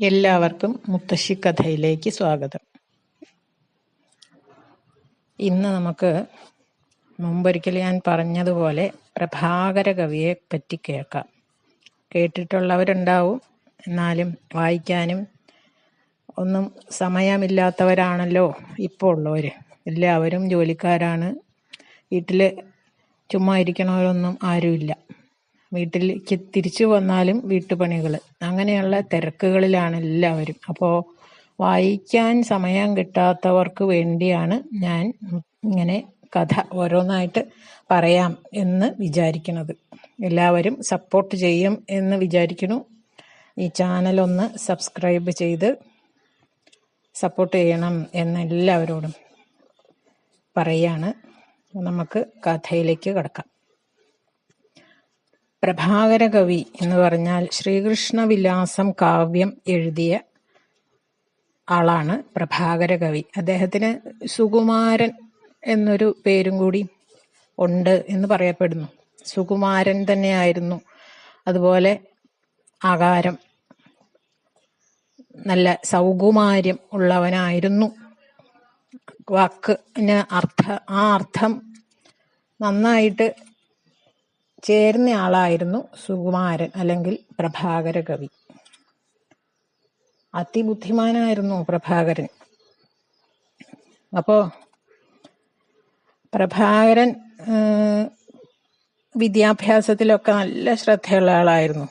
എല്ലാവർക്കും മുത്തശ്ശി കഥയിലേക്ക് സ്വാഗതം. ഇന്ന് നമുക്ക് മുമ്പൊരിക്കൽ ഞാൻ പറഞ്ഞതുപോലെ പ്രഭാകര കവിയെ പറ്റി കേൾക്കാം. കേട്ടിട്ടുള്ളവരുണ്ടാവും എന്നാലും വായിക്കാനും ഒന്നും സമയമില്ലാത്തവരാണല്ലോ ഇപ്പോൾ ഉള്ളവർ എല്ലാവരും ജോലിക്കാരാണ്. വീട്ടിൽ ചുമ്മാ ഇരിക്കണവരൊന്നും ആരുമില്ല. വീട്ടിലേക്ക് തിരിച്ചു വന്നാലും വീട്ടുപണികൾ അങ്ങനെയുള്ള തിരക്കുകളിലാണ് എല്ലാവരും. അപ്പോൾ വായിക്കാൻ സമയം കിട്ടാത്തവർക്ക് വേണ്ടിയാണ് ഞാൻ ഇങ്ങനെ കഥ ഓരോന്നായിട്ട് പറയാം എന്ന് വിചാരിക്കുന്നത്. എല്ലാവരും സപ്പോർട്ട് ചെയ്യും എന്ന് വിചാരിക്കുന്നു. ഈ ചാനൽ ഒന്ന് സബ്സ്ക്രൈബ് ചെയ്ത് സപ്പോർട്ട് ചെയ്യണം എന്ന് എല്ലാവരോടും പറയാണ്. നമുക്ക് കഥയിലേക്ക് കടക്കാം. പ്രഭാകര കവി എന്ന് പറഞ്ഞാൽ ശ്രീകൃഷ്ണവിലാസം കാവ്യം എഴുതിയ ആളാണ് പ്രഭാകര കവി അദ്ദേഹത്തിന് സുകുമാരൻ എന്നൊരു പേരും കൂടി ഉണ്ട് എന്ന് പറയപ്പെടുന്നു. സുകുമാരൻ തന്നെയായിരുന്നു. അതുപോലെ ആകാരം. നല്ല സൗകുമാര്യം ഉള്ളവനായിരുന്നു. വാക്കിന് അർത്ഥ ആ അർത്ഥം നന്നായിട്ട് ചേർന്ന ആളായിരുന്നു സുകുമാരൻ അല്ലെങ്കിൽ പ്രഭാകര കവി. അതിബുദ്ധിമാനായിരുന്നു പ്രഭാകരൻ. അപ്പോ പ്രഭാകരൻ വിദ്യാഭ്യാസത്തിലൊക്കെ നല്ല ശ്രദ്ധയുള്ള ആളായിരുന്നു.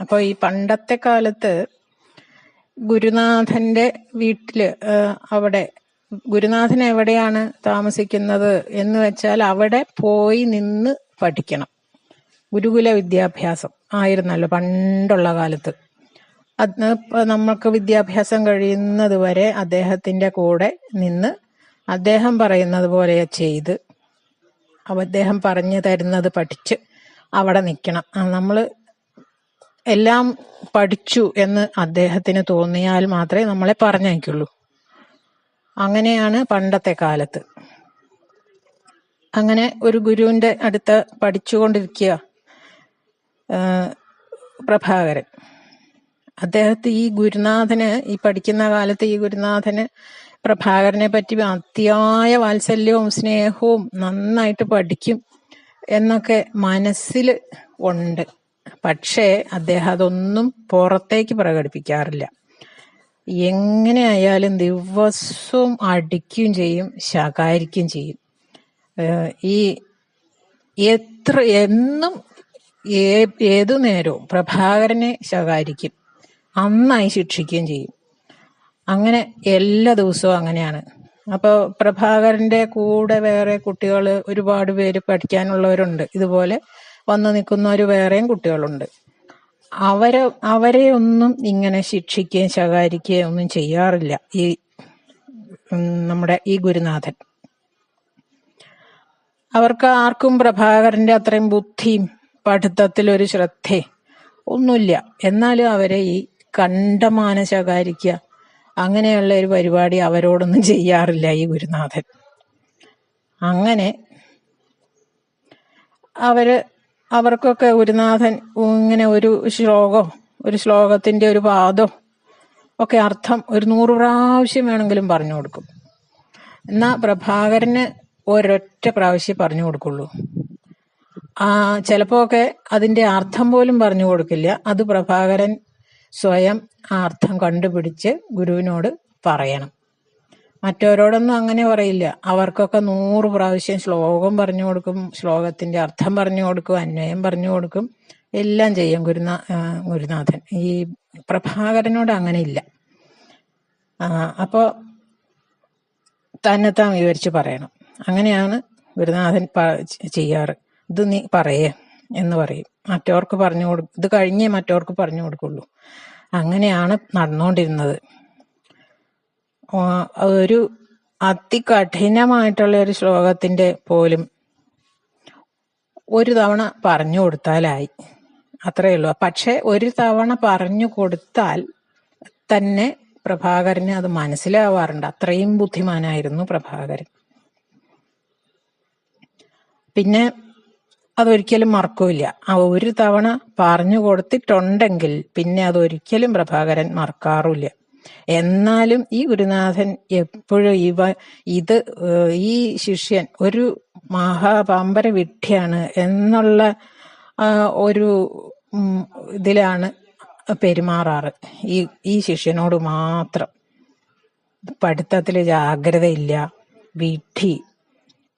അപ്പോൾ ഈ പണ്ടത്തെ കാലത്ത് ഗുരുനാഥന്റെ വീട്ടിൽ അവിടെ ഗുരുനാഥൻ എവിടെയാണ് താമസിക്കുന്നത് എന്ന് വെച്ചാൽ അവിടെ പോയി നിന്ന് പഠിക്കണം. ഗുരുകുല വിദ്യാഭ്യാസം ആയിരുന്നല്ലോ പണ്ടുള്ള കാലത്ത്. അന്ന് നമ്മൾക്ക് വിദ്യാഭ്യാസം കഴിയുന്നത് വരെ അദ്ദേഹത്തിന്റെ കൂടെ നിന്ന് അദ്ദേഹം പറയുന്നത് പോലെ ചെയ്ത്. അദ്ദേഹം പറഞ്ഞു തരുന്നത് പഠിച്ച് അവിടെ നിൽക്കണം. നമ്മൾ എല്ലാം പഠിച്ചു എന്ന് അദ്ദേഹത്തിന് തോന്നിയാൽ മാത്രമേ നമ്മളെ പറഞ്ഞയക്കുള്ളൂ. അങ്ങനെയാണ് പണ്ടത്തെ കാലത്ത്. അങ്ങനെ ഒരു ഗുരുവിന്റെ അടുത്ത് പഠിച്ചുകൊണ്ടിരിക്കുക. പ്രഭാകരൻ. അദ്ദേഹത്തെ ഈ ഗുരുനാഥന് ഈ പഠിക്കുന്ന കാലത്ത് ഈ ഗുരുനാഥന് പ്രഭാകരനെ പറ്റി അത്യായ വാത്സല്യവും സ്നേഹവും നന്നായിട്ട് പഠിക്കും എന്നൊക്കെ മനസ്സിൽ ഉണ്ട്. പക്ഷേ അദ്ദേഹം അതൊന്നും പുറത്തേക്ക് പ്രകടിപ്പിക്കാറില്ല. എങ്ങനെ ആയാലും ദിവസവും അടിക്കുകയും ചെയ്യും ശകാരിക്കുകയും ചെയ്യും. ഈ എത്ര എന്നും ഏതു നേരവും പ്രഭാകരനെ ശകാരിക്കും. അന്നായി ശിക്ഷിക്കുകയും ചെയ്യും. അങ്ങനെ എല്ലാ ദിവസവും അങ്ങനെയാണ്. അപ്പോൾ പ്രഭാകരന്റെ കൂടെ വേറെ കുട്ടികൾ ഒരുപാട് പേര് പഠിക്കാനുള്ളവരുണ്ട്. ഇതുപോലെ വന്നു നിൽക്കുന്നവർ വേറെയും കുട്ടികളുണ്ട്. അവരെ അവരെ ഒന്നും ഇങ്ങനെ ശിക്ഷിക്കുകയും ശകാരിക്കുകയും ഒന്നും ചെയ്യാറില്ല ഈ നമ്മുടെ ഈ ഗുരുനാഥൻ. അവർക്ക് ആർക്കും പ്രഭാകരന്റെ അത്രയും ബുദ്ധിയും പഠിത്തത്തിൽ ഒരു ശ്രദ്ധേ ഒന്നുമില്ല. എന്നാലും അവരെ ഈ കണ്ടമാന ശകാരിക്കുക അങ്ങനെയുള്ള ഒരു പരിപാടി അവരോടൊന്നും ചെയ്യാറില്ല ഈ ഗുരുനാഥൻ. അങ്ങനെ അവർ അവർക്കൊക്കെ ഗുരുനാഥൻ ഇങ്ങനെ ഒരു ശ്ലോകം ഒരു ശ്ലോകത്തിന്റെ ഒരു പാദം ഒക്കെ അർത്ഥം ഒരു നൂറ് പ്രാവശ്യം വേണമെങ്കിലും പറഞ്ഞു കൊടുക്കും. എന്നാ പ്രഭാകരന് ഒരൊറ്റ പ്രാവശ്യം പറഞ്ഞു കൊടുക്കുള്ളൂ. ചിലപ്പോ ഒക്കെ അതിന്റെ അർത്ഥം പോലും പറഞ്ഞു കൊടുക്കില്ല. അത് പ്രഭാകരൻ സ്വയം ആ അർത്ഥം കണ്ടുപിടിച്ച് ഗുരുവിനോട് പറയണം. മറ്റവരോടൊന്നും അങ്ങനെ പറയില്ല. അവർക്കൊക്കെ നൂറ് പ്രാവശ്യം ശ്ലോകം പറഞ്ഞു കൊടുക്കും ശ്ലോകത്തിന്റെ അർത്ഥം പറഞ്ഞു കൊടുക്കും അന്വയം പറഞ്ഞു കൊടുക്കും എല്ലാം ചെയ്യും ഗുരുനാ ഗുരുനാഥൻ. ഈ പ്രഭാകരനോട് അങ്ങനെ ഇല്ല. അപ്പോ തന്നെത്താൻ വിവരിച്ച് പറയണം. അങ്ങനെയാണ് ഗുരുനാഥൻ ചെയ്യാറ്. ഇത് നീ പറയേ എന്ന് പറയും. മറ്റവർക്ക് പറഞ്ഞു കൊടു ഇത് കഴിഞ്ഞേ മറ്റവർക്ക് പറഞ്ഞു കൊടുക്കുള്ളൂ. അങ്ങനെയാണ് നടന്നുകൊണ്ടിരുന്നത്. ഒരു അതികഠിനമായിട്ടുള്ള ഒരു ശ്ലോകത്തിന്റെ പോലും ഒരു തവണ പറഞ്ഞു കൊടുത്താലായി. അത്രയേ ഉള്ളൂ. പക്ഷെ ഒരു തവണ പറഞ്ഞു കൊടുത്താൽ തന്നെ പ്രഭാകരന് അത് മനസ്സിലാവാറുണ്ട്. അത്രയും ബുദ്ധിമാനായിരുന്നു പ്രഭാകരൻ. പിന്നെ അതൊരിക്കലും മറക്കൂല ആ ഒരു തവണ പറഞ്ഞു കൊടുത്തിട്ടുണ്ടെങ്കിൽ പിന്നെ അതൊരിക്കലും പ്രഭാകരൻ മറക്കാറില്ല. എന്നാലും ഈ ഗുരുനാഥൻ എപ്പോഴും ഇവ ഇത് ഈ ശിഷ്യൻ ഒരു മഹാപാമ്പര വിഡ്ഢിയാണ് എന്നുള്ള ഒരു ഇതിലാണ് പെരുമാറാറ്. ഈ ഈ ശിഷ്യനോട് മാത്രം. പഠിത്തത്തിൽ ജാഗ്രതയില്ല. വിഡ്ഢി.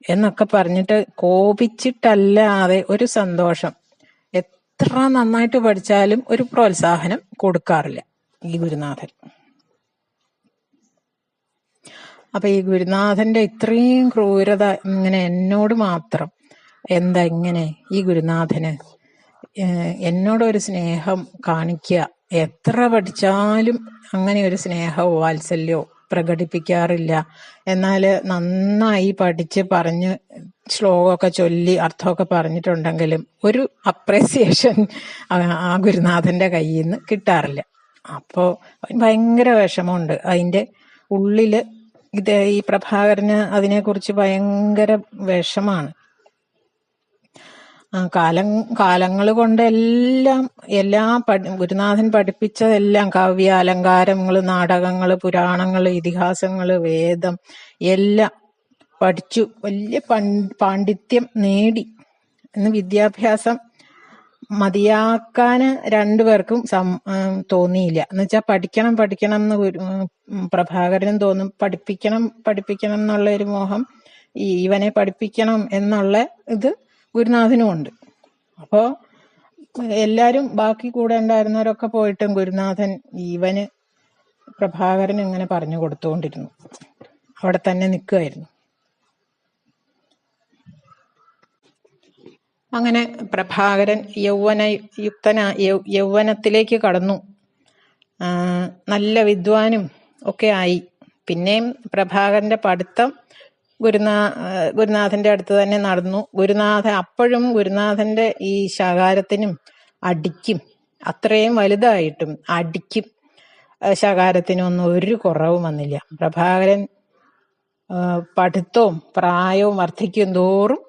എന്നൊക്കെ പറഞ്ഞിട്ട് കോപിച്ചിട്ടല്ലാതെ ഒരു സന്തോഷം. എത്ര നന്നായിട്ട് പഠിച്ചാലും ഒരു പ്രോത്സാഹനം കൊടുക്കാറില്ല ഈ ഗുരുനാഥൻ. അപ്പൊ ഈ ഗുരുനാഥന്റെ ഇത്രയും ക്രൂരത ഇങ്ങനെ എന്നോട് മാത്രം എന്താ ഇങ്ങനെ ഈ ഗുരുനാഥന്? എന്നോടൊരു സ്നേഹം കാണിക്കുക എത്ര പഠിച്ചാലും അങ്ങനെ ഒരു സ്നേഹമോ വാത്സല്യമോ പ്രകടിപ്പിക്കാറില്ല. എന്നാൽ നന്നായി പഠിച്ച് പറഞ്ഞ് ശ്ലോകമൊക്കെ ചൊല്ലി അർത്ഥമൊക്കെ പറഞ്ഞിട്ടുണ്ടെങ്കിലും ഒരു അപ്രീസിയേഷൻ ആ ഗുരുനാഥന്റെ കയ്യിൽ നിന്ന് കിട്ടാറില്ല അപ്പോൾ ഭയങ്കര വിഷമമുണ്ട്. അതിന്റെ ഉള്ളിൽ ഇത് ഈ പ്രഭാകരന് അതിനെക്കുറിച്ച് ഭയങ്കര വിഷമാണ്. കാലം കാലങ്ങൾ കൊണ്ടെല്ലാം എല്ലാ പഠി ഗുരുനാഥൻ പഠിപ്പിച്ചതെല്ലാം കാവ്യ അലങ്കാരങ്ങൾ നാടകങ്ങൾ പുരാണങ്ങൾ ഇതിഹാസങ്ങൾ വേദം എല്ലാം പഠിച്ചു. വലിയ പാണ്ഡിത്യം നേടി. എന്ന് വിദ്യാഭ്യാസം മതിയാക്കാന് രണ്ടുപേർക്കും സം തോന്നിയില്ല. എന്ന് വെച്ചാൽ പഠിക്കണം പഠിക്കണം എന്ന് പ്രഭാകരനും തോന്നും. പഠിപ്പിക്കണം പഠിപ്പിക്കണം എന്നുള്ള ഒരു മോഹം ഈ ഇവനെ പഠിപ്പിക്കണം എന്നുള്ള ഇത് ഗുരുനാഥനും ഉണ്ട്. അപ്പോ എല്ലാരും ബാക്കി കൂടെ ഉണ്ടായിരുന്നവരൊക്കെ പോയിട്ടും ഗുരുനാഥൻ ഇവന് പ്രഭാകരൻ ഇങ്ങനെ പറഞ്ഞു കൊടുത്തുകൊണ്ടിരുന്നു. അവിടെ തന്നെ നിൽക്കുമായിരുന്നു അങ്ങനെ പ്രഭാകരൻ യൗവന യുക്തന യൗവനത്തിലേക്ക് കടന്നു. നല്ല വിദ്വാനും ഒക്കെ ആയി. പിന്നെയും പ്രഭാകരന്റെ പഠിത്തം ഗുരുനാ ഗുരുനാഥന്റെ അടുത്ത് തന്നെ നടന്നു. ഗുരുനാഥ അപ്പോഴും ഗുരുനാഥന്റെ ഈ ശകാരത്തിനും അടിക്കും. അത്രയും വലുതായിട്ടും അടിക്കും. ആ, ശകാരത്തിനും ഒന്നും ഒരു കുറവും വന്നില്ല. പ്രഭാകരൻ പഠിത്തവും പ്രായവും വർദ്ധിക്കും തോറും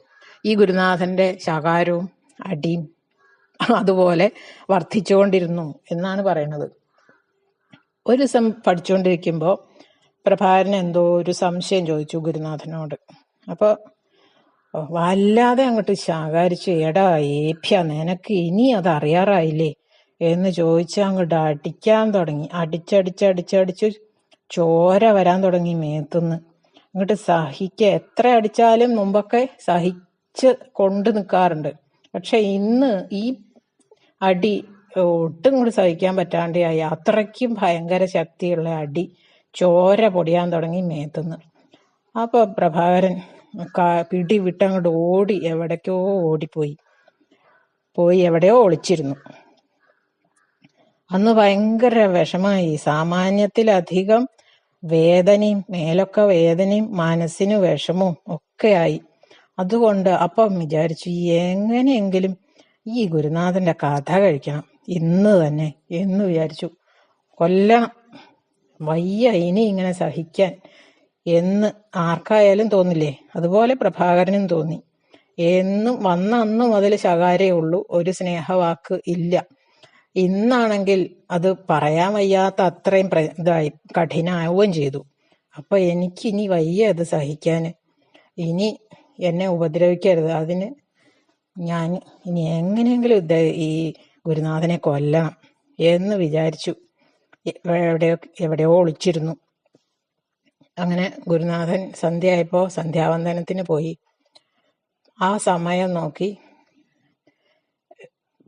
ഈ ഗുരുനാഥന്റെ ശകാരവും അടിയും അതുപോലെ വർദ്ധിച്ചുകൊണ്ടിരുന്നു എന്നാണ് പറയുന്നത്. ഒരു ദിവസം പഠിച്ചുകൊണ്ടിരിക്കുമ്പോൾ പ്രഭാകരൻ എന്തോ ഒരു സംശയം ചോദിച്ചു ഗുരുനാഥനോട്. അപ്പൊ വല്ലാതെ അങ്ങോട്ട് ശകാരിച്ചു എടാ ഏഭ്യ നിനക്ക് ഇനി അത് അറിയാറായില്ലേ? എന്ന് ചോദിച്ച് അങ്ങോട്ട് അടിക്കാൻ തുടങ്ങി. അടിച്ചടിച്ചടിച്ചടിച്ച് ചോര വരാൻ തുടങ്ങി മേത്തുന്ന്. അങ്ങോട്ട് സഹിക്ക എത്ര അടിച്ചാലും മുമ്പൊക്കെ സഹിച്ച് കൊണ്ടു നിൽക്കാറുണ്ട് പക്ഷെ ഇന്ന് ഈ അടി ഒട്ടും കൂടി സഹിക്കാൻ പറ്റാണ്ടായി അത്രയ്ക്കും ഭയങ്കര ശക്തിയുള്ള അടി. ചോര പൊടിയാൻ തുടങ്ങി മേത്തുന്ന് അപ്പൊ പ്രഭാകരൻ പിടി വിട്ടങ്ങോട്ട് ഓടി എവിടേക്കോ ഓടിപ്പോയി. പോയി എവിടെയോ ഒളിച്ചിരുന്നു. അന്ന് ഭയങ്കര വിഷമായി. സാമാന്യത്തിലധികം വേദനയും മേലൊക്കെ വേദനയും മനസ്സിന് വിഷമവും ഒക്കെയായി അതുകൊണ്ട് അപ്പം വിചാരിച്ചു എങ്ങനെയെങ്കിലും ഈ ഗുരുനാഥന്റെ കഥ കഴിക്കണം. ഇന്ന് തന്നെ. എന്ന് വിചാരിച്ചു. കൊല്ലണം. വയ്യ ഇനി ഇങ്ങനെ സഹിക്കാൻ. എന്ന് ആർക്കായാലും തോന്നില്ലേ? അതുപോലെ പ്രഭാകരനും തോന്നി. എന്നും വന്ന അന്ന് മുതൽ ശകാരേ ഉള്ളൂ. ഒരു സ്നേഹവാക്ക് ഇല്ല. ഇന്നാണെങ്കിൽ അത് പറയാൻ വയ്യാത്ത അത്രയും ഇതായി കഠിനാവുകയും ചെയ്തു. അപ്പൊ എനിക്ക് ഇനി വയ്യ അത് സഹിക്കാൻ ഇനി എന്നെ ഉപദ്രവിക്കരുത്. അതിന് ഞാൻ ഇനി എങ്ങനെയെങ്കിലും ഈ ഗുരുനാഥനെ കൊല്ലണം എന്ന് വിചാരിച്ചു. എവിടെയോ എവിടെയോ ഒളിച്ചിരുന്നു. അങ്ങനെ ഗുരുനാഥൻ സന്ധ്യയായപ്പോൾ സന്ധ്യാവന്ദനത്തിന് പോയി. ആ സമയം നോക്കി.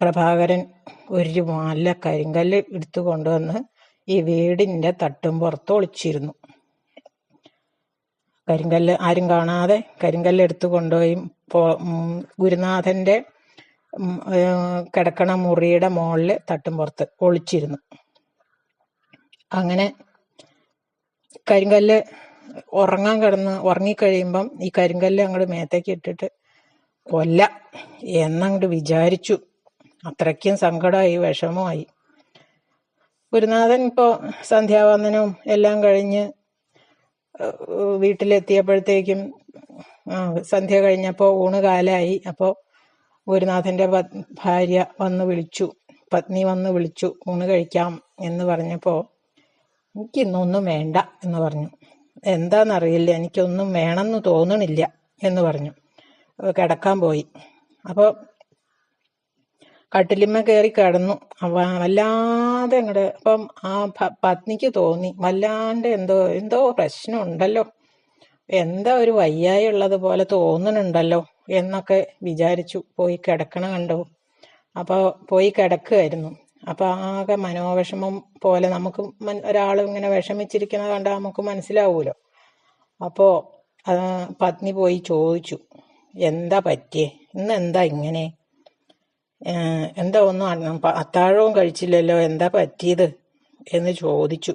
പ്രഭാകരൻ ഒരു നല്ല കരിങ്കല്ല് എടുത്തു കൊണ്ടുവന്ന് ഈ വീടിന്റെ തട്ടും പുറത്ത് ഒളിച്ചിരുന്നു. കരിങ്കല്ല് ആരും കാണാതെ കരിങ്കല്ല് എടുത്തു കൊണ്ടുപോയി. ഗുരുനാഥന്റെ കിടക്കണ മുറിയുടെ മുകളിൽ തട്ടും പുറത്ത് ഒളിച്ചിരുന്നു. അങ്ങനെ കരിങ്കല്ല് ഉറങ്ങാൻ കിടന്ന് ഉറങ്ങിക്കഴിയുമ്പം ഈ കരിങ്കല്ല് അങ്ങോട്ട് മേത്തേക്ക് ഇട്ടിട്ട് കൊല്ല എന്നങ്ങോട്ട് വിചാരിച്ചു. അത്രയ്ക്കും സങ്കടമായി വിഷമമായി. ഗുരുനാഥൻ ഇപ്പോൾ സന്ധ്യാവന്ദനവും എല്ലാം കഴിഞ്ഞ് വീട്ടിലെത്തിയപ്പോഴത്തേക്കും സന്ധ്യ കഴിഞ്ഞപ്പോൾ ഊണ് കാലായി. അപ്പോൾ ഗുരുനാഥന്റെ ഭാര്യ വന്ന് വിളിച്ചു. പത്നി വന്ന് വിളിച്ചു ഊണ് കഴിക്കാം എന്ന് പറഞ്ഞപ്പോ എനിക്കിന്നൊന്നും വേണ്ട എന്ന് പറഞ്ഞു. എന്താണെന്നറിയില്ല എനിക്കൊന്നും വേണമെന്ന് തോന്നണില്ല എന്ന് പറഞ്ഞു. കിടക്കാൻ പോയി. അപ്പോൾ കട്ടിലിമ്മ കയറി കിടന്നു. വല്ലാതെ അങ്ങോട്ട് അപ്പം ആ പത്നിക്ക് തോന്നി. വല്ലാണ്ട് എന്തോ എന്തോ പ്രശ്നമുണ്ടല്ലോ. എന്താ ഒരു വയ്യായ ഉള്ളത് പോലെ തോന്നണുണ്ടല്ലോ എന്നൊക്കെ വിചാരിച്ചു. പോയി കിടക്കണ കണ്ടു. അപ്പോൾ പോയി കിടക്കുകയായിരുന്നു അപ്പോൾ ആകെ മനോവിഷമം പോലെ നമുക്ക് ഒരാൾ ഇങ്ങനെ വിഷമിച്ചിരിക്കുന്നത് കണ്ടാൽ നമുക്ക് മനസ്സിലാവുമല്ലോ അപ്പോൾ പത്നി പോയി ചോദിച്ചു എന്താ പറ്റിയേ? ഇന്ന് എന്താ ഇങ്ങനെ? എന്താ ഒന്നും അത്താഴവും കഴിച്ചില്ലല്ലോ എന്താ പറ്റിയത്? എന്ന് ചോദിച്ചു.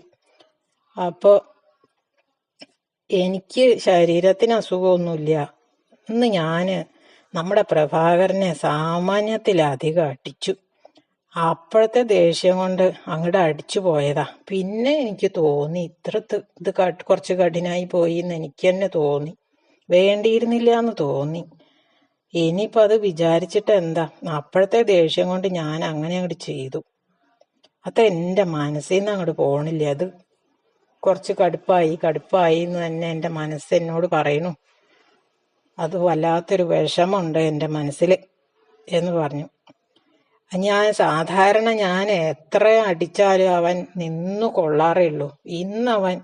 അപ്പോൾ എനിക്ക് ശരീരത്തിന് അസുഖമൊന്നുമില്ല. ഇന്ന് ഞാൻ നമ്മുടെ പ്രഭാകരനെ സാമാന്യത്തിലധികം അടിച്ചു. അപ്പോഴത്തെ ദേഷ്യം കൊണ്ട് അങ്ങോട്ട് അടിച്ചു പോയതാ. പിന്നെ എനിക്ക് തോന്നി ഇത്ര ഇത് കുറച്ച് കഠിനായി പോയി എന്ന് എനിക്ക് തന്നെ തോന്നി. വേണ്ടിയിരുന്നില്ല എന്ന് തോന്നി. ഇനിയിപ്പോ അത് വിചാരിച്ചിട്ട് എന്താ? അപ്പോഴത്തെ ദേഷ്യം കൊണ്ട് ഞാൻ അങ്ങനെ അങ്ങോട്ട് ചെയ്തു. അത് എന്റെ മനസ്സിൽ നിന്ന് അങ്ങോട്ട് പോണില്ല. അത് കുറച്ച് കടുപ്പായി കടുപ്പായി എന്ന് തന്നെ എന്റെ മനസ്സ് എന്നോട് പറയുന്നു അത് വല്ലാത്തൊരു വിഷമമുണ്ട് എന്റെ മനസ്സിൽ എന്ന് പറഞ്ഞു. ഞാൻ സാധാരണ ഞാൻ എത്ര അടിച്ചാലും അവൻ നിന്നു കൊള്ളാറേ ഇന്നവൻ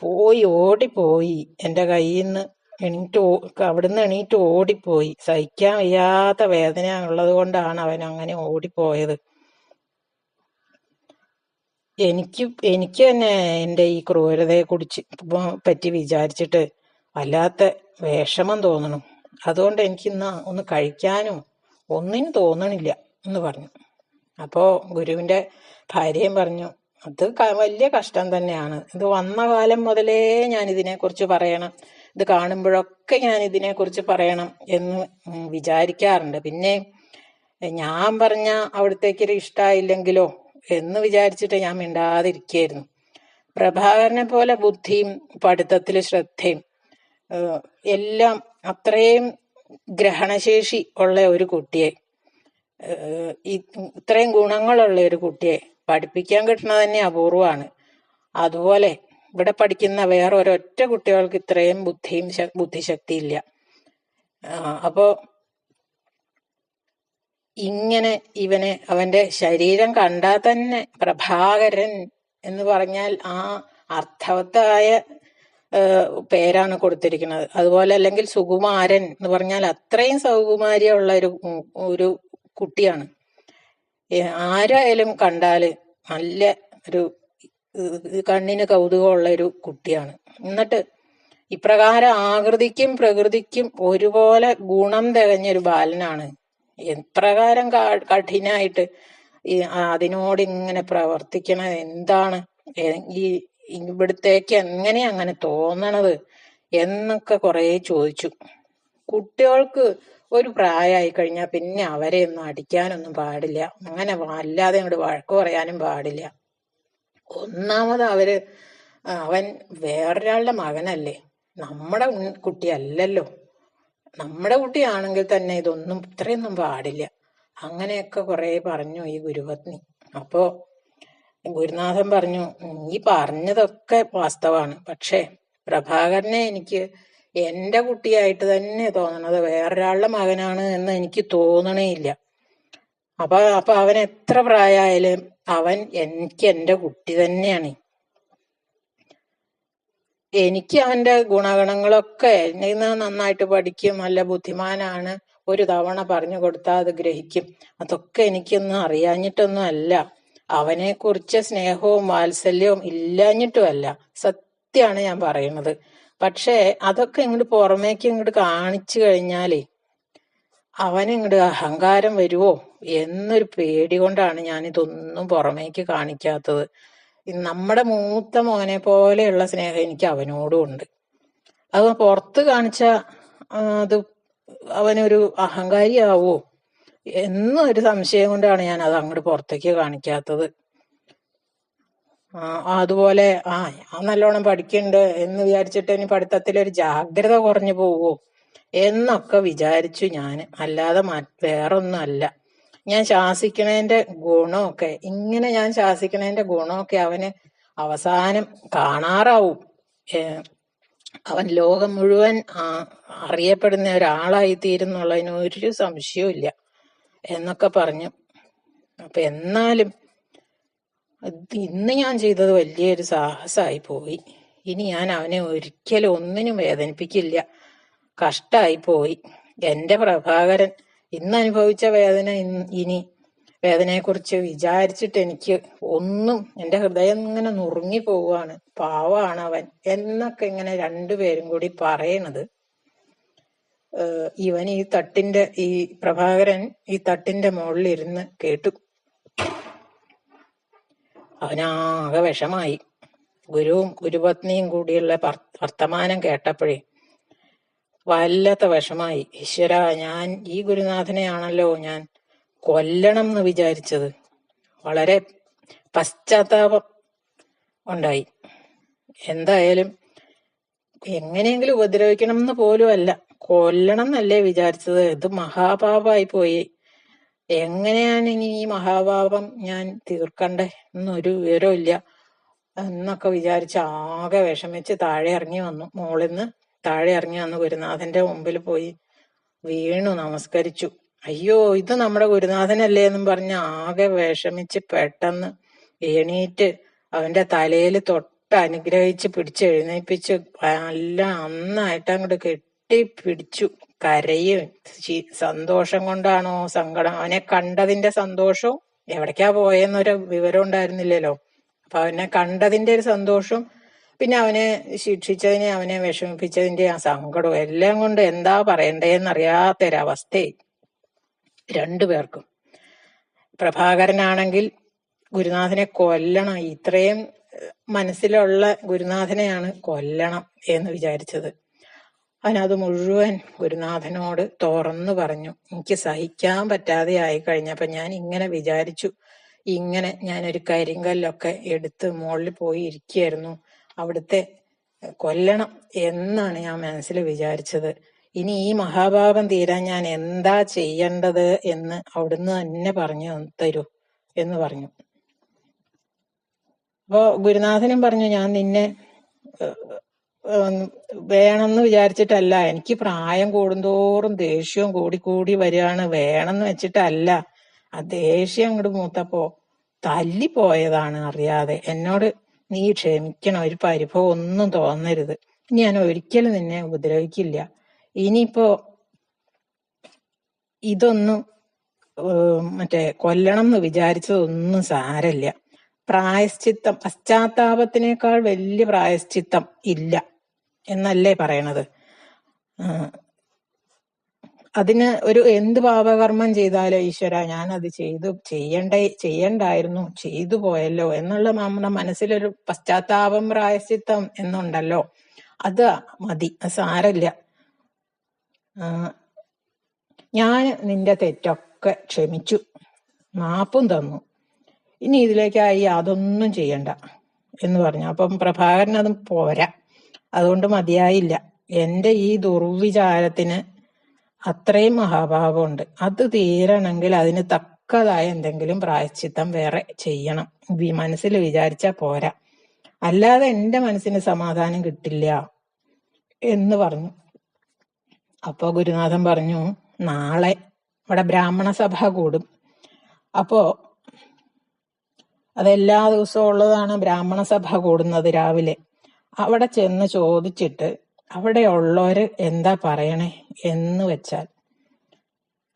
പോയി ഓടിപ്പോയി. എന്റെ കയ്യിൽ നിന്ന് എണീറ്റ് അവിടുന്ന് എണീറ്റ് ഓടിപ്പോയി. സഹിക്കാൻ വയ്യാത്ത വേദന ഉള്ളത് കൊണ്ടാണ് അവൻ അങ്ങനെ ഓടിപ്പോയത്. എനിക്ക് എനിക്ക് തന്നെ എന്റെ ഈ ക്രൂരതയെ കുറിച്ച് പറ്റി വിചാരിച്ചിട്ട് വല്ലാത്ത വിഷമം തോന്നണം. അതുകൊണ്ട് എനിക്കിന്ന് ഒന്ന് കഴിക്കാനും ഒന്നിനും തോന്നണില്ല. എന്ന് പറഞ്ഞു. അപ്പോ ഗുരുവിന്റെ ഭാര്യയും പറഞ്ഞു അത് വലിയ കഷ്ടം തന്നെയാണ്. ഇത് വന്ന കാലം മുതലേ ഞാൻ ഇതിനെക്കുറിച്ച് പറയണം. ഇത് കാണുമ്പോഴൊക്കെ ഞാൻ ഇതിനെക്കുറിച്ച് പറയണം എന്ന് വിചാരിക്കാറുണ്ട്. പിന്നെ ഞാൻ പറഞ്ഞ അവിടത്തേക്ക് ഇഷ്ടമായില്ലെങ്കിലോ എന്ന് വിചാരിച്ചിട്ട് ഞാൻ മിണ്ടാതിരിക്കായിരുന്നു. പ്രഭാകരനെ പോലെ ബുദ്ധിയും പഠിത്തത്തിൽ ശ്രദ്ധയും എല്ലാം അത്രയും ഗ്രഹണശേഷി ഉള്ള ഒരു കുട്ടിയെ ഇത്രയും ഗുണങ്ങളുള്ള ഒരു കുട്ടിയെ പഠിപ്പിക്കാൻ കിട്ടുന്നത് തന്നെ അപൂർവമാണ്. അതുപോലെ ഇവിടെ പഠിക്കുന്ന വേറെ ഒരൊറ്റ കുട്ടികൾക്ക് ഇത്രയും ബുദ്ധിയും ബുദ്ധിശക്തി ഇല്ല അപ്പോ ഇങ്ങനെ ഇവനെ അവന്റെ ശരീരം കണ്ടാൽ തന്നെ പ്രഭാകരൻ എന്ന് പറഞ്ഞാൽ ആ അർത്ഥവത്തായ പേരാണ് കൊടുത്തിരിക്കുന്നത്. അതുപോലെ അല്ലെങ്കിൽ സുകുമാരൻ എന്ന് പറഞ്ഞാൽ അത്രയും സൗകുമാര്യമുള്ള ഒരു ഒരു കുട്ടിയാണ്. ആരായാലും കണ്ടാൽ നല്ല ഒരു കണ്ണിന് കൗതുകമുള്ള ഒരു കുട്ടിയാണ്. എന്നിട്ട് ഇപ്രകാരം ആകൃതിക്കും പ്രകൃതിക്കും ഒരുപോലെ ഗുണം തികഞ്ഞൊരു ബാലനാണ്. എപ്രകാരം കഠിനായിട്ട് ഈ അതിനോട് ഇങ്ങനെ പ്രവർത്തിക്കണത് എന്താണ് ഈ ഇവിടത്തേക്ക് എങ്ങനെ അങ്ങനെ തോന്നണത് എന്നൊക്കെ കുറെ ചോദിച്ചു. കുട്ടികൾക്ക് ഒരു പ്രായമായി കഴിഞ്ഞാൽ പിന്നെ അവരെ ഒന്നും അടിക്കാനൊന്നും പാടില്ല. അങ്ങനെ അല്ലാതെ അങ്ങോട്ട് വഴക്ക് പറയാനും പാടില്ല. ഒന്നാമത് അവർ അവൻ വേറൊരാളുടെ മകനല്ലേ. നമ്മുടെ കുട്ടിയല്ലല്ലോ. നമ്മുടെ കുട്ടിയാണെങ്കിൽ തന്നെ ഇതൊന്നും ഇത്രയൊന്നും പാടില്ല. അങ്ങനെയൊക്കെ കുറെ പറഞ്ഞു ഈ ഗുരുപത്നി. അപ്പോ ഗുരുനാഥൻ പറഞ്ഞു നീ പറഞ്ഞതൊക്കെ വാസ്തവാണ്. പക്ഷേ പ്രഭാകരനെ എനിക്ക് എന്റെ കുട്ടിയായിട്ട് തന്നെ തോന്നണത് വേറൊരാളുടെ മകനാണ് എന്ന് എനിക്ക് തോന്നണേ ഇല്ല. അപ്പൊ അപ്പൊ അവൻ എത്ര പ്രായമായാലും അവൻ എനിക്ക് എന്റെ കുട്ടി തന്നെയാണ്. എനിക്ക് അവന്റെ ഗുണഗണങ്ങളൊക്കെ എന്നെ നന്നായിട്ട് പഠിക്കും നല്ല ബുദ്ധിമാനാണ് ഒരു തവണ പറഞ്ഞു കൊടുത്താൽ അത് ഗ്രഹിക്കും. അതൊക്കെ എനിക്കൊന്നും അറിയാഞ്ഞിട്ടൊന്നും അല്ല. അവനെ കുറിച്ച് സ്നേഹവും വാത്സല്യവും ഇല്ലാഞ്ഞിട്ടും അല്ല. സത്യാണ് ഞാൻ പറയുന്നത്. പക്ഷേ അതൊക്കെ ഇങ്ങോട്ട് പുറമേക്ക് ഇങ്ങോട്ട് കാണിച്ചു കഴിഞ്ഞാലേ അവനിങ്ങോട്ട് അഹങ്കാരം വരുവോ എന്നൊരു പേടി കൊണ്ടാണ് ഞാൻ ഇതൊന്നും പുറമേക്ക് കാണിക്കാത്തത്. നമ്മുടെ മൂത്ത മോനെ പോലെയുള്ള സ്നേഹം എനിക്ക് അവനോടും ഉണ്ട്. അത് പുറത്ത് കാണിച്ച അത് അവനൊരു അഹങ്കാരിയാവോ എന്നൊരു സംശയം കൊണ്ടാണ് ഞാൻ അത് അങ്ങോട്ട് പുറത്തേക്ക് കാണിക്കാത്തത്. അതുപോലെ ആ ഞാൻ നല്ലോണം പഠിക്കുന്നുണ്ട് എന്ന് വിചാരിച്ചിട്ട് ഇനി പഠിത്തത്തിൽ ഒരു ജാഗ്രത കുറഞ്ഞു പോവോ എന്നൊക്കെ വിചാരിച്ചു ഞാൻ. അല്ലാതെ വേറൊന്നും അല്ല ഞാൻ ശാസിക്കണേന്റെ ഗുണമൊക്കെ ഇങ്ങനെ ഞാൻ ശാസിക്കണേന്റെ ഗുണമൊക്കെ അവന് അവസാനം കാണാറാവും. അവൻ ലോകം മുഴുവൻ അറിയപ്പെടുന്ന ഒരാളായി തീരുന്നുള്ളതിന് ഒരു സംശയവും എന്നൊക്കെ പറഞ്ഞു. അപ്പൊ എന്നാലും ഇന്ന് ഞാൻ ചെയ്തത് വലിയൊരു സാഹസമായി പോയി. ഇനി ഞാൻ അവനെ ഒരിക്കലും ഒന്നിനും വേദനിപ്പിക്കില്ല. കഷ്ടായി പോയി. എന്റെ പ്രഭാകരൻ ഇന്ന് അനുഭവിച്ച വേദന ഇനി വേദനയെക്കുറിച്ച് വിചാരിച്ചിട്ട് എനിക്ക് ഒന്നും എന്റെ ഹൃദയം ഇങ്ങനെ നുറുങ്ങി പോവാണ് പാവാണ് അവൻ എന്നൊക്കെ ഇങ്ങനെ രണ്ടുപേരും കൂടി പറയണത്. ഇവൻ ഈ തട്ടിന്റെ ഈ പ്രഭാകരൻ ഈ തട്ടിന്റെ മുകളിൽ ഇരുന്ന് കേട്ടു. അവനാകെ വിഷമായി. ഗുരുവും ഗുരുപത്നിയും കൂടിയുള്ള വർത്തമാനം കേട്ടപ്പോഴേ വല്ലാത്ത വിഷമായി. ഈശ്വര ഞാൻ ഈ ഗുരുനാഥനെയാണല്ലോ ഞാൻ കൊല്ലണം എന്ന് വിചാരിച്ചത്. വളരെ പശ്ചാത്താപം ഉണ്ടായി. എന്തായാലും എങ്ങനെയെങ്കിലും ഉപദ്രവിക്കണം എന്ന് പോലും അല്ല. കൊല്ലണം എന്നല്ലേ വിചാരിച്ചത്? ഇത് മഹാപാപമായി പോയി. എങ്ങനെയാണ് ഇനി ഈ മഹാഭാവം ഞാൻ തീർക്കണ്ടേ? എന്നൊരു വിവരവും ഇല്ല. എന്നൊക്കെ വിചാരിച്ച് ആകെ വിഷമിച്ച് താഴെ ഇറങ്ങി വന്നു. മോളിൽ നിന്ന് താഴെ ഇറങ്ങി വന്ന്. ഗുരുനാഥന്റെ മുമ്പിൽ പോയി വീണു നമസ്കരിച്ചു. അയ്യോ ഇത് നമ്മുടെ ഗുരുനാഥനല്ലേ എന്നും പറഞ്ഞ് ആകെ വിഷമിച്ച് പെട്ടെന്ന് എണീറ്റ് അവന്റെ തലയിൽ തൊട്ട് അനുഗ്രഹിച്ച് പിടിച്ച് എഴുന്നേൽപ്പിച്ച് നല്ല അന്നായിട്ട് അങ്ങോട്ട് കെട്ടി പിടിച്ചു കരയും. സന്തോഷം കൊണ്ടാണോ സങ്കടം? അവനെ കണ്ടതിന്റെ സന്തോഷവും എവിടേക്കാ പോയെന്നൊരു വിവരം ഉണ്ടായിരുന്നില്ലല്ലോ. അപ്പൊ അവനെ കണ്ടതിന്റെ ഒരു സന്തോഷവും പിന്നെ അവനെ ശിക്ഷിച്ചതിനെ അവനെ വിഷമിപ്പിച്ചതിന്റെ ആ സങ്കടവും എല്ലാം കൊണ്ട് എന്താ പറയണ്ടേന്നറിയാത്തൊരവസ്ഥയായി രണ്ടുപേർക്കും പ്രഭാകരനാണെങ്കിൽ ഗുരുനാഥനെ കൊല്ലണം. ഇത്രയും മനസ്സിലുള്ള ഗുരുനാഥനെയാണ് കൊല്ലണം എന്ന് വിചാരിച്ചത്. അവനത് മുഴുവൻ ഗുരുനാഥനോട് തുറന്നു പറഞ്ഞു. എനിക്ക് സഹിക്കാൻ പറ്റാതെ ആയി കഴിഞ്ഞപ്പോ ഞാൻ ഇങ്ങനെ വിചാരിച്ചു. ഇങ്ങനെ ഞാൻ ഒരു കരിങ്കല്ലൊക്കെ എടുത്ത് മുകളിൽ പോയി ഇരിക്കുകയായിരുന്നു. അവിടുത്തെ കൊല്ലണം എന്നാണ് ഞാൻ മനസ്സിൽ വിചാരിച്ചത്. ഇനി ഈ മഹാഭാവം തീരാൻ ഞാൻ എന്താ ചെയ്യേണ്ടത് എന്ന് അവിടുന്ന് തന്നെ പറഞ്ഞു തരൂ എന്ന് പറഞ്ഞു. അപ്പോ ഗുരുനാഥനും പറഞ്ഞു ഞാൻ നിന്നെ വേണമെന്ന് വിചാരിച്ചിട്ടല്ല. എനിക്ക് പ്രായം കൂടുന്തോറും ദേഷ്യവും കൂടി കൂടി വരികയാണ്. വേണമെന്ന് വെച്ചിട്ടല്ല. ആ ദേഷ്യം അങ്ങോട്ട് മൂത്തപ്പോ തല്ലിപ്പോയതാണ് അറിയാതെ. എന്നോട് നീ ക്ഷമിക്കണം ഒരു പരിഭവം ഒന്നും തോന്നരുത്. ഞാൻ ഒരിക്കലും നിന്നെ ഉപദ്രവിക്കില്ല. ഇനിയിപ്പോ ഇതൊന്നും മറ്റേ കൊല്ലണം എന്ന് വിചാരിച്ചതൊന്നും സാരല്ല പ്രായശ്ചിത്തം പശ്ചാത്താപത്തിനേക്കാൾ വലിയ പ്രായശ്ചിത്തം ഇല്ല. എന്നല്ലേ പറയണത്? അതിന് ഒരു എന്ത് പാപകർമ്മം ചെയ്താലോ ഈശ്വര ഞാൻ അത് ചെയ്തു ചെയ്യണ്ട ചെയ്യണ്ടായിരുന്നു ചെയ്തു പോയല്ലോ എന്നുള്ള നമ്മുടെ മനസ്സിലൊരു പശ്ചാത്താപം പ്രായശ്ചിത്തം എന്നുണ്ടല്ലോ. അത് മതി സാരല്ല ഞാൻ നിന്റെ തെറ്റൊക്കെ ക്ഷമിച്ചു മാപ്പും തന്നു. ഇനി ഇതിലേക്കായി അതൊന്നും ചെയ്യണ്ട എന്ന് പറഞ്ഞു. അപ്പം പ്രഭാകരൻ അത് പോരാ. അതുകൊണ്ട് മതിയായില്ല. എന്റെ ഈ ദുർവിചാരത്തിന് അത്രയും മഹാഭാവമുണ്ട്. അത് തീരണമെങ്കിൽ അതിന് തക്കതായ എന്തെങ്കിലും പ്രായശ്ചിത്തം വേറെ ചെയ്യണം. മനസ്സിൽ വിചാരിച്ചാ പോരാ. അല്ലാതെ എന്റെ മനസ്സിന് സമാധാനം കിട്ടില്ല എന്ന് പറഞ്ഞു. അപ്പോ ഗുരുനാഥൻ പറഞ്ഞു നാളെ ഇവിടെ ബ്രാഹ്മണ സഭ കൂടും. അപ്പോ അതെല്ലാ ദിവസവും ഉള്ളതാണ് ബ്രാഹ്മണ സഭ കൂടുന്നത് രാവിലെ. അവിടെ ചെന്ന് ചോദിച്ചിട്ട് അവിടെ ഉള്ളവര് എന്താ പറയണേ എന്ന് വെച്ചാൽ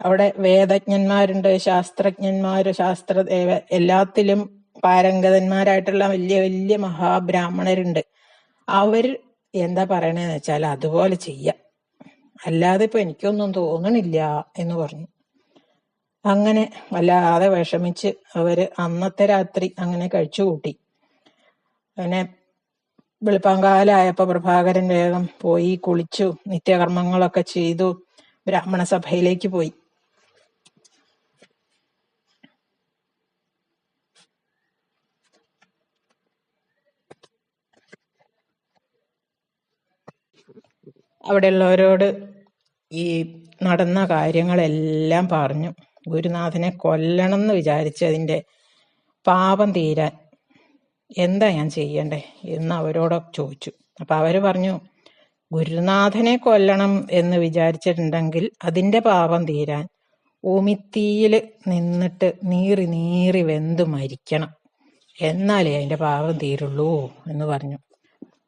അവിടെ വേദജ്ഞന്മാരുണ്ട് ശാസ്ത്രജ്ഞന്മാര് ശാസ്ത്ര എല്ലാത്തിലും പാരംഗതന്മാരായിട്ടുള്ള വലിയ വലിയ മഹാബ്രാഹ്മണരുണ്ട്. അവർ എന്താ പറയണേന്ന് വെച്ചാൽ അതുപോലെ ചെയ്യാം. അല്ലാതെ ഇപ്പൊ എനിക്കൊന്നും തോന്നണില്ല എന്ന് പറഞ്ഞു. അങ്ങനെ വല്ലാതെ വിഷമിച്ച് അവർ അന്നത്തെ രാത്രി അങ്ങനെ കഴിച്ചു കൂട്ടി പിന്നെ വെളുപ്പാങ്കാലായപ്പോ പ്രഭാകരൻ വേഗം പോയി കുളിച്ചു നിത്യകർമ്മങ്ങളൊക്കെ ചെയ്തു ബ്രാഹ്മണ സഭയിലേക്ക് പോയി. അവിടെയുള്ളവരോട് ഈ നടന്ന കാര്യങ്ങളെല്ലാം പറഞ്ഞു. ഗുരുനാഥനെ കൊല്ലണം എന്ന് വിചാരിച്ചതിന്റെ പാപം തീരാൻ എന്താ ഞാൻ ചെയ്യണ്ടേ? എന്ന് അവരോട് ചോദിച്ചു. അപ്പൊ അവർ പറഞ്ഞു ഗുരുനാഥനെ കൊല്ലണം എന്ന് വിചാരിച്ചിട്ടുണ്ടെങ്കിൽ അതിന്റെ പാപം തീരാൻ ഉമിത്തീയിൽ നിന്നിട്ട് നീറി നീറി വെന്ത് മരിക്കണം. എന്നാലേ അതിന്റെ പാപം തീരുള്ളൂ എന്ന് പറഞ്ഞു.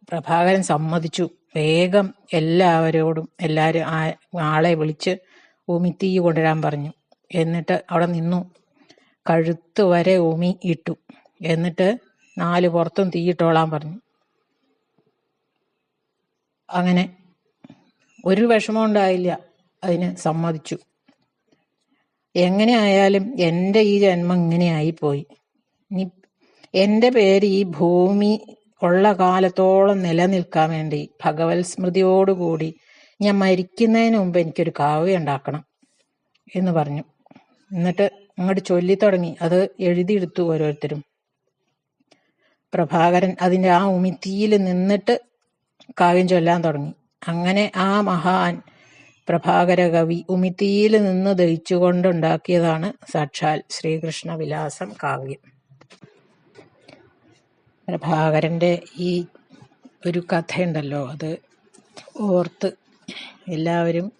പ്രഭാകരൻ സമ്മതിച്ചു. വേഗം എല്ലാവരോടും എല്ലാവരും ആളെ വിളിച്ച് ഉമിത്തീ കൊണ്ടുവരാൻ പറഞ്ഞു. എന്നിട്ട് അവിടെ നിന്നു. കഴുത്ത് വരെ ഉമി ഇട്ടു. എന്നിട്ട് നാല് പുറത്തും തീയിട്ടോളാൻ പറഞ്ഞു. അങ്ങനെ ഒരു വിഷമം ഉണ്ടായില്ല. അതിന് സമ്മതിച്ചു. എങ്ങനെ ആയാലും എന്റെ ഈ ജന്മം ഇങ്ങനെയായിപ്പോയി. ഇനി എന്റെ പേര് ഈ ഭൂമി ഉള്ള കാലത്തോളം നിലനിൽക്കാൻ വേണ്ടി ഭഗവത് സ്മൃതിയോടുകൂടി ഞാൻ മരിക്കുന്നതിന് മുമ്പ് എനിക്കൊരു കാവ്യ ഉണ്ടാക്കണം എന്ന് പറഞ്ഞു. എന്നിട്ട് അങ്ങോട്ട് ചൊല്ലി തുടങ്ങി അത് എഴുതിയെടുത്തു ഓരോരുത്തരും. പ്രഭാകരൻ അതിന്റെ ആ ഉമിത്തിയിൽ നിന്നിട്ട് കാവ്യം ചൊല്ലാൻ തുടങ്ങി. അങ്ങനെ ആ മഹാൻ പ്രഭാകര കവി ഉമിത്തിയിൽ നിന്ന് ദഹിച്ചുകൊണ്ടുണ്ടാക്കിയതാണ് സാക്ഷാൽ ശ്രീകൃഷ്ണ വിലാസം കാവ്യം. പ്രഭാകരന്റെ ഈ ഒരു കഥയുണ്ടല്ലോ അത് ഓർത്ത് എല്ലാവരും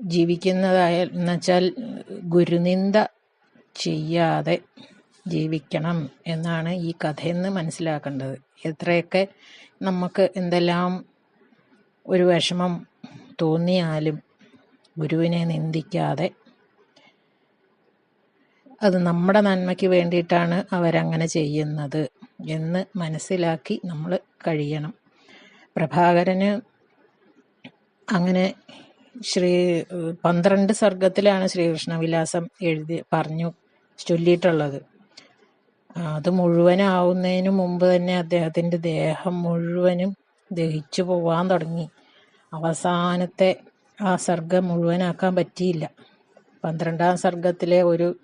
ജീവിക്കുന്നതായ എന്നുവെച്ചാൽ ഗുരുനിന്ദ ചെയ്യാതെ ജീവിക്കണം എന്നാണ് ഈ കഥയെന്ന് മനസ്സിലാക്കേണ്ടത്. എത്രയൊക്കെ നമുക്ക് എന്തെല്ലാം ഒരു വിഷമം തോന്നിയാലും ഗുരുവിനെ നിന്ദിക്കാതെ അത് നമ്മുടെ നന്മയ്ക്ക് വേണ്ടിയിട്ടാണ് അവരങ്ങനെ ചെയ്യുന്നത് എന്ന് മനസ്സിലാക്കി നമ്മൾ കഴിയണം. പ്രഭാകരന് അങ്ങനെ ശ്രീ പന്ത്രണ്ട് സർഗത്തിലാണ് ശ്രീകൃഷ്ണവിലാസം എഴുതി പറഞ്ഞു ചൊല്ലിയിട്ടുള്ളത്. അത് മുഴുവനാവുന്നതിന് മുമ്പ് തന്നെ അദ്ദേഹത്തിന്റെ ദേഹം മുഴുവനും ദഹിച്ചു പോവാൻ തുടങ്ങി. അവസാനത്തെ ആ സർഗം മുഴുവനാക്കാൻ പറ്റിയില്ല. പന്ത്രണ്ടാം സർഗത്തിലെ ഒരു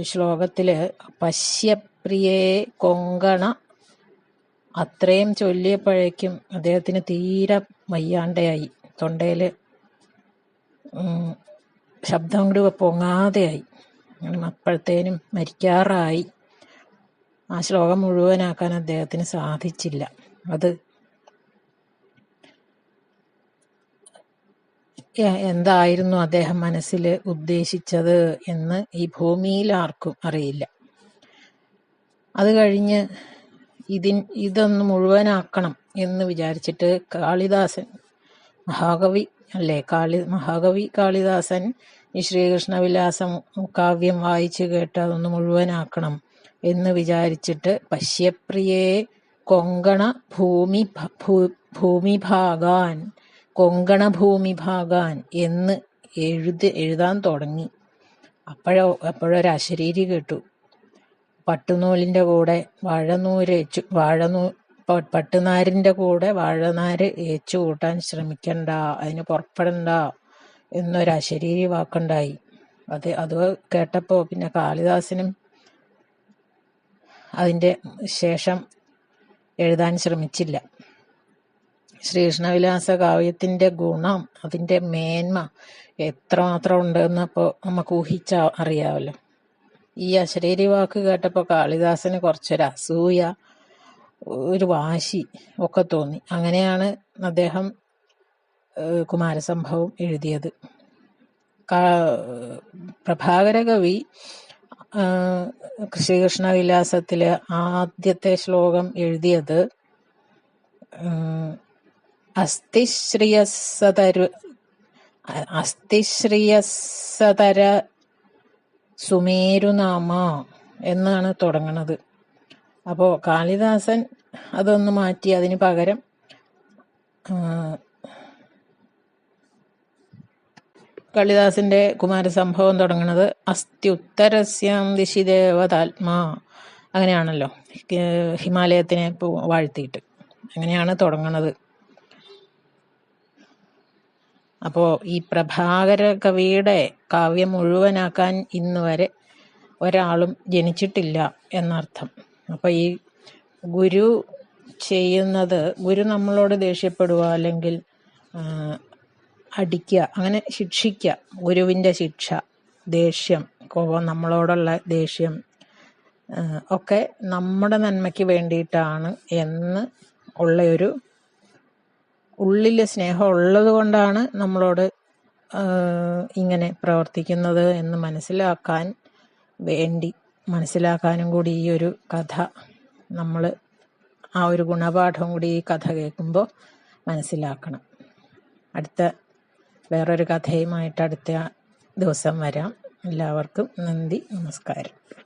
ശ്ലോകത്തിൽ പശ്യപ്രിയേ കൊങ്കണ അത്രയും ചൊല്ലിയപ്പോഴേക്കും അദ്ദേഹത്തിന് തീരെ വയ്യാണ്ടയായി. തൊണ്ടയിൽ ശബ്ദം കൂടി പൊങ്ങാതെയായി. അപ്പോഴത്തേനും മരിക്കാറായി. ആ ശ്ലോകം മുഴുവനാക്കാൻ അദ്ദേഹത്തിന് സാധിച്ചില്ല. അത് എന്തായിരുന്നു അദ്ദേഹം മനസ്സിൽ ഉദ്ദേശിച്ചത് എന്ന് ഈ ഭൂമിയിൽ ആർക്കും അറിയില്ല. അത് കഴിഞ്ഞ് ഇതിൻ ഇതൊന്ന് മുഴുവനാക്കണം എന്ന് വിചാരിച്ചിട്ട് കാളിദാസൻ മഹാകവി അല്ലേ കാളി മഹാകവി കാളിദാസൻ ഈ ശ്രീകൃഷ്ണവിലാസം കാവ്യം വായിച്ചു കേട്ട് അതൊന്ന് മുഴുവനാക്കണം എന്ന് വിചാരിച്ചിട്ട് പശ്യപ്രിയേ കൊങ്കണ ഭൂമി ഭൂമിഭാഗാൻ കൊങ്കണ ഭൂമിഭാഗാൻ എന്ന് എഴുതി എഴുതാൻ തുടങ്ങി. അപ്പോഴോ അപ്പോഴൊരു അശരീരി കേട്ടു. പട്ടുനൂലിന്റെ കൂടെ വാഴനൂര് ഏച്ചു വാഴനൂ പട്ടുനാരിന്റെ കൂടെ വാഴനാര് ഏച്ചു കൂട്ടാൻ ശ്രമിക്കണ്ട അതിന് പുറപ്പെടണ്ട എന്നൊരു അശരീരി വാക്കുണ്ടായി. അത് അത് കേട്ടപ്പോൾ പിന്നെ കാളിദാസനും അതിന്റെ ശേഷം എഴുതാൻ ശ്രമിച്ചില്ല. ശ്രീകൃഷ്ണവിലാസ കാവ്യത്തിന്റെ ഗുണം അതിന്റെ മേന്മ എത്രമാത്രം ഉണ്ടെന്ന് അപ്പോൾ നമുക്ക് ഊഹിച്ച അറിയാമല്ലോ ഈ അശരീരി വാക്ക് കേട്ടപ്പോൾ കാളിദാസന് കുറച്ചൊരു അസൂയ ഒരു വാശി ഒക്കെ തോന്നി. അങ്ങനെയാണ് അദ്ദേഹം കുമാരസംഭവം എഴുതിയത്. പ്രഭാകര കവി ശ്രീകൃഷ്ണ വിലാസത്തിലെ ആദ്യത്തെ ശ്ലോകം എഴുതിയത് അസ്ഥിശ്രിയസതരു അസ്ഥിശ്രിയസതര സുമേരുനാമ എന്നാണ് തുടങ്ങണത്. അപ്പോൾ കാളിദാസൻ അതൊന്ന് മാറ്റി അതിന് പകരം കാളിദാസന്റെ കുമാരസംഭവം തുടങ്ങുന്നത് അസ്ത്യുത്തരസ്യം ദിശി ദേവതാത്മാ അങ്ങനെയാണല്ലോ ഹിമാലയത്തിനെ വാഴ്ത്തിയിട്ട്. അങ്ങനെയാണ് തുടങ്ങുന്നത് അപ്പോ ഈ പ്രഭാകര കവിയുടെ കാവ്യം മുഴുവനാക്കാൻ ഇന്ന് വരെ ഒരാളും ജനിച്ചിട്ടില്ല എന്നർത്ഥം. അപ്പൊ ഈ ഗുരു ചെയ്യുന്നത് ഗുരു നമ്മളോട് ദേഷ്യപ്പെടുക അല്ലെങ്കിൽ അടിക്കുക അങ്ങനെ ശിക്ഷിക്കുക. ഗുരുവിന്റെ ശിക്ഷ ദേഷ്യം കോപം നമ്മളോടുള്ള ദേഷ്യം ഒക്കെ നമ്മുടെ നന്മയ്ക്ക് വേണ്ടിയിട്ടാണ് എന്ന് ഉള്ള ഒരു ഉള്ളിൽ സ്നേഹം ഉള്ളത് കൊണ്ടാണ് നമ്മളോട് ഇങ്ങനെ പ്രവർത്തിക്കുന്നത് എന്ന് മനസ്സിലാക്കാൻ വേണ്ടി മനസ്സിലാക്കാനും കൂടി ഈ ഒരു കഥ നമ്മൾ ആ ഒരു ഗുണപാഠവും കൂടി ഈ കഥ കേൾക്കുമ്പോൾ മനസ്സിലാക്കണം. അടുത്ത വേറൊരു കഥയുമായിട്ട് അടുത്ത ദിവസം വരാം. എല്ലാവർക്കും നന്ദി നമസ്കാരം.